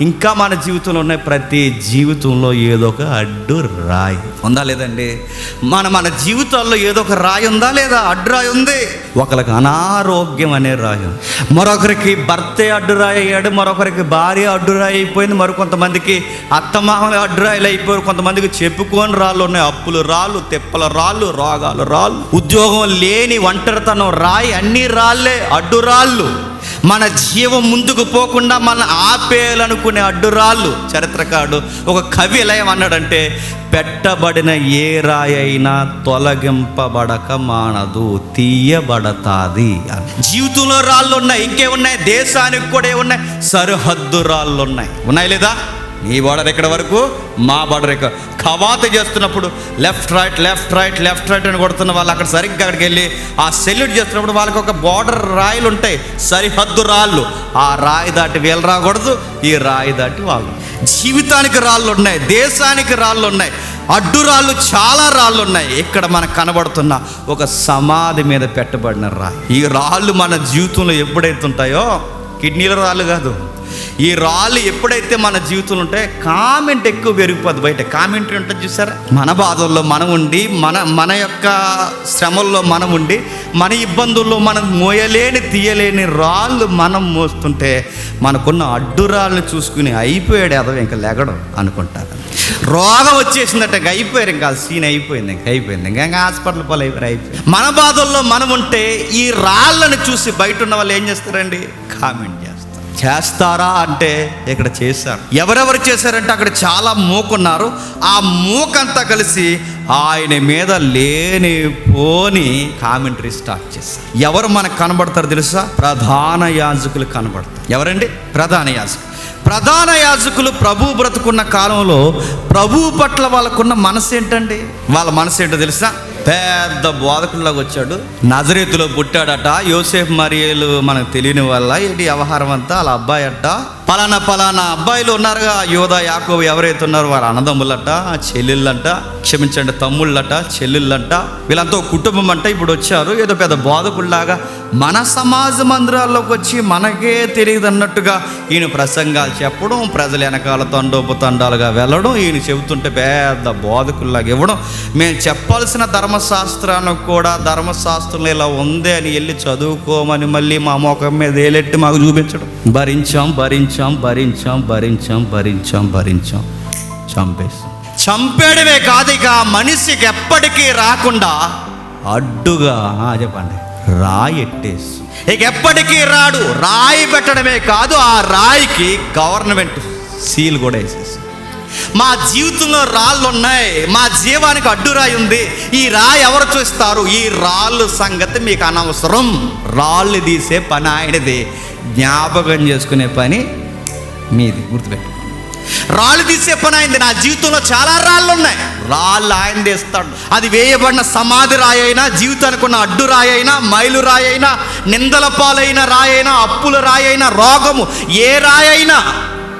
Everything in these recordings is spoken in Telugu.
ఇంకా మన జీవితంలో ఉన్న ప్రతి జీవితంలో ఏదో ఒక అడ్డు రాయి. ఉందా లేదండి? మన మన జీవితాల్లో ఏదో ఒక రాయి ఉందా లేదా? అడ్డు రాయి ఉంది. ఒకరికి అనారోగ్యం అనే రాయి ఉంది. మరొకరికి భర్తే అడ్డు రాయి అయ్యాడు మరొకరికి భార్య అడ్డు రాయి అయిపోయింది మరికొంతమందికి అత్తమామలు అడ్డు రాయిలు అయిపోయారు కొంతమందికి చెప్పుకొని రాళ్ళు ఉన్నాయి అప్పులు రాళ్ళు తెప్పల రాళ్ళు రోగాలు రాళ్ళు. ఉద్యోగం లేని ఒంటరితనం రాయి అన్ని రాళ్ళే అడ్డు రాళ్ళు. మన జీవం ముందుకు పోకుండా మన ఆపేయాలనుకునే అడ్డురాళ్ళు. చరిత్రకారుడు ఒక కవి ఎలా ఏమన్నాడంటే పెట్టబడిన ఏ రాయైనా తొలగింపబడక మానదు తీయబడతాది అని. జీవితంలో రాళ్ళు ఉన్నాయి ఇంకేమున్నాయి? దేశానికి కూడా ఉన్నాయి సరిహద్దు రాళ్ళు ఉన్నాయి. ఉన్నాయి లేదా? నీ బార్డర్ ఎక్కడ వరకు? మా బార్డర్ ఎక్కడ? కవాత చేస్తున్నప్పుడు left right left right left right అని కొడుతున్న వాళ్ళు అక్కడ సరిగ్గా అక్కడికి వెళ్ళి ఆ సెల్యూట్ చేస్తున్నప్పుడు వాళ్ళకి ఒక బార్డర్ రాయిలు ఉంటాయి. సరిహద్దు రాళ్ళు. ఆ రాయి దాటి వీళ్ళు రాకూడదు ఈ రాయి దాటి వాళ్ళు. జీవితానికి రాళ్ళు ఉన్నాయి దేశానికి రాళ్ళు ఉన్నాయి. అడ్డు రాళ్ళు చాలా రాళ్ళు ఉన్నాయి. ఇక్కడ మనకు కనబడుతున్న ఒక సమాధి మీద పెట్టబడిన రాయి. ఈ రాళ్ళు మన జీవితంలో ఎప్పుడైతే ఉంటాయో కిడ్నీల రాళ్ళు కాదు. ఈ రాళ్ళు ఎప్పుడైతే మన జీవితంలో ఉంటే కామెంట్ ఎక్కువ పెరిగిపోద్ది బయట. కామెంటరీ ఉంటుంది చూసారా? మన బాధల్లో మనం ఉండి మన మన యొక్క శ్రమల్లో మనం ఉండి మన ఇబ్బందుల్లో మనం మోయలేని తీయలేని రాళ్ళు మనం మోస్తుంటే మనకున్న అడ్డురాళ్ళని చూసుకుని అయిపోయాడు అదో ఇంకా లెగడం అనుకుంటారు. రోగం వచ్చేసిందట ఇంకా అయిపోయారు ఇంకా సీన్ అయిపోయింది ఇంకా అయిపోయింది ఇంకా ఇంకా హాస్పిటల్ పాలు అయిపోయారు అయిపోయింది. మన బాధల్లో మనం ఉంటే ఈ రాళ్ళను చూసి బయట ఉన్న వాళ్ళు ఏం చేస్తారండి? కామెంట్ చేస్తారా అంటే ఇక్కడ చేశారు. ఎవరెవరు చేశారంటే అక్కడ చాలా మూకున్నారు. ఆ మూకంతా కలిసి ఆయన మీద లేని పోని కామెంటరీ స్టార్ట్ చేశారు. ఎవరు మనకు కనబడతారు తెలుసా? ప్రధాన యాజకులు కనబడతారు. ఎవరండి? ప్రధాన యాజకులు. ప్రధాన యాజకులు ప్రభు బ్రతుకున్న కాలంలో ప్రభు పట్ల వాళ్ళకున్న మనసు ఏంటండి? వాళ్ళ మనసు ఏంటో తెలుసా? పెద్ద బోధకునిలాగా వచ్చాడు. నజరేతులో పుట్టాడట. యోసేఫ్ మరియలు మనకు తెలియని వల్ల ఏంటి వ్యవహారం అంతా? వాళ్ళ అబ్బాయి అట్ట పలానా పలానా అబ్బాయిలు ఉన్నారుగా. యోధ యాకోబు ఎవరైతే ఉన్నారో వారు అన్నదమ్ములట చెల్లెళ్ళంట క్షమించండి తమ్ముళ్ళట చెల్లెళ్ళంట. వీళ్ళంతా కుటుంబం అంట. ఇప్పుడు వచ్చారు. ఏదో పెద్ద బోధకుల్లాగా మన సమాజ మందిరాల్లోకి వచ్చి మనకే తెలియదు అన్నట్టుగా ఈయన ప్రసంగాలు చెప్పడం ప్రజల వెనకాల తండోపు తండాలుగా వెళ్ళడం ఈయన చెబుతుంటే పెద్ద బోధకుల్లాగా ఇవ్వడం. మేము చెప్పాల్సిన ధర్మశాస్త్రాన్ని కూడా ధర్మశాస్త్రంలో ఇలా ఉంది అని వెళ్ళి చదువుకోమని మళ్ళీ మా మొఖం మీద ఏలెట్టి మాకు చూపించడం. భరించాం భరించాం భరించాం భరించాం భరించాం భరించాం. చంపేస్తాం చంపేయడమే కాదు ఇక మనిషికి ఎప్పటికీ రాకుండా అడ్డుగా ఆ, చెప్పండి రాయి ఎట్టేసి ఇక ఎప్పటికీ రాడు రాయి పెట్టడమే కాదు ఆ రాయికి గవర్నమెంట్ సీల్ కూడా వేసేసి మా జీవితంలో రాళ్ళు ఉన్నాయి. మా జీవానికి అడ్డురాయి ఉంది. ఈ రాయి ఎవరు చూస్తారు? ఈ రాళ్ళు సంగతి మీకు అనవసరం. రాళ్ళు తీసే పని ఆయనది. జ్ఞాపకం చేసుకునే పని మీది. గుర్తుపెట్టు రాళ్ళు తీసే పని అయింది నా జీవితంలో చాలా రాళ్ళు ఉన్నాయి. రాళ్ళు ఆయన తీస్తాడు. అది వేయబడిన సమాధి రాయి అయినా జీవితానికి ఉన్న అడ్డు రాయి అయినా మైలు రాయి అయినా నిందల పాలైన రాయి అయినా అప్పుల రాయి అయినా రోగము ఏ రాయి అయినా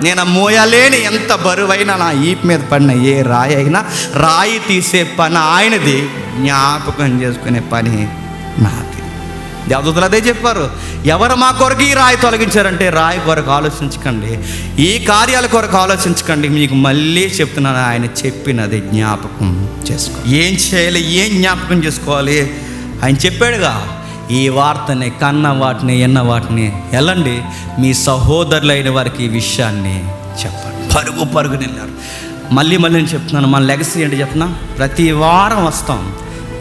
నేను మోయలేని ఎంత బరువైనా నా ఈపు మీద పడిన ఏ రాయి అయినా రాయి తీసే పని ఆయనది. జ్ఞాపకం చేసుకునే పని నాది. దేవదూతలు అదే చెప్పారు. ఎవరు మా కొరకు ఈ రాయి తొలగించారంటే రాయి కొరకు ఆలోచించకండి. ఈ కార్యాల కొరకు ఆలోచించకండి. మీకు మళ్ళీ చెప్తున్నాను ఆయన చెప్పినది జ్ఞాపకం చేసుకో. ఏం చేయాలి? ఏం జ్ఞాపకం చేసుకోవాలి? ఆయన చెప్పాడుగా ఈ వార్తని కన్న వాటిని ఎన్న వాటిని వెళ్ళండి మీ సహోదరులైన వారికి ఈ విషయాన్ని చెప్పండి. పరుగు పరుగు నిన్నారు మళ్ళీ మళ్ళీ నేను చెప్తున్నాను మన లెగసీ ఏంటి చెప్తున్నా ప్రతి వారం వస్తాం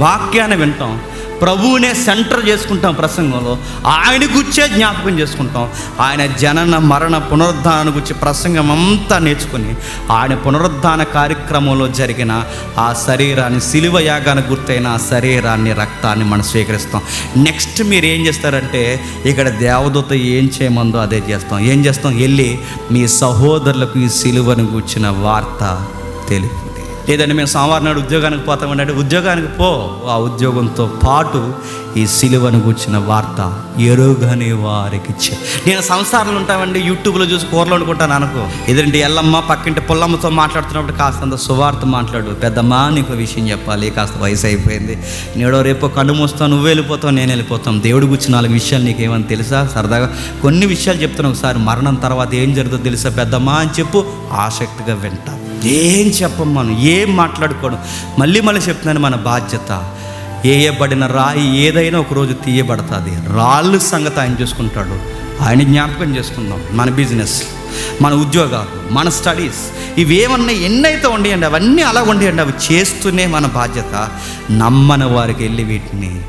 వాక్యాన్ని వింటాం ప్రభువునే సెంటర్ చేసుకుంటాం ప్రసంగంలో. ఆయన గుచ్చే జ్ఞాపకం చేసుకుంటాం. ఆయన జనన మరణ పునరుద్ధాన గురించి ప్రసంగం అంతా నేర్చుకుని ఆయన పునరుద్ధాన కార్యక్రమంలో జరిగిన ఆ శరీరాన్ని సిలువ యాగానికి గుర్తైన ఆ శరీరాన్ని రక్తాన్ని మనం స్వీకరిస్తాం. నెక్స్ట్ మీరు ఏం చేస్తారంటే ఇక్కడ దేవదూత ఏం చేయమందో అదే చేస్తాం. ఏం చేస్తాం? వెళ్ళి మీ సహోదరులకు ఈ సిలువను గుర్చిన వార్త తెలుపు లేదంటే మేము సోమవారం నాడు ఉద్యోగానికి పోతామండి అంటే ఉద్యోగానికి పో. ఆ ఉద్యోగంతో పాటు ఈ సిలువను కూర్చిన వార్త ఎరుగని వారికి చె- నేను సంసారంలో ఉంటామండి యూట్యూబ్లో చూసి కూరలు వండుకుంటాను అనుకో. ఎదురింటి ఎల్లమ్మ పక్కింటి పుల్లమ్మతో మాట్లాడుతున్నప్పుడు కాస్తంత సువార్త మాట్లాడు. పెద్దమ్మా నీకు విషయం చెప్పాలి కాస్త వయసు అయిపోయింది. నేడో రేపు కన్ను మూస్తావు నువ్వు వెళ్ళిపోతావు నేను వెళ్ళిపోతాం. దేవుడు గురించి నాలుగు విషయాలు నీకేమని తెలుసా? సరదాగా కొన్ని విషయాలు చెప్తాను ఒకసారి మరణం తర్వాత ఏం జరుగుతుందో తెలుసా? పెద్దమ్మా అని చెప్పు ఆసక్తిగా వింటాను. ఏం చెప్పం మనం ఏం మాట్లాడుకోవడం మళ్ళీ మళ్ళీ చెప్తున్నాను మన బాధ్యత. ఏయబడిన రాయి ఏదైనా ఒకరోజు తీయబడుతుంది. రాళ్ళు సంగతి ఆయన చూసుకుంటాడు. ఆయన జ్ఞాపకం చేసుకుందాం. మన బిజినెస్ మన ఉద్యోగాలు మన స్టడీస్ ఇవేమన్నా ఎన్నైతే ఉండేయండి అవన్నీ అలా ఉండేయండి అవి చేస్తూనే మన బాధ్యత. నమ్మని వారికి వెళ్ళి వీటిని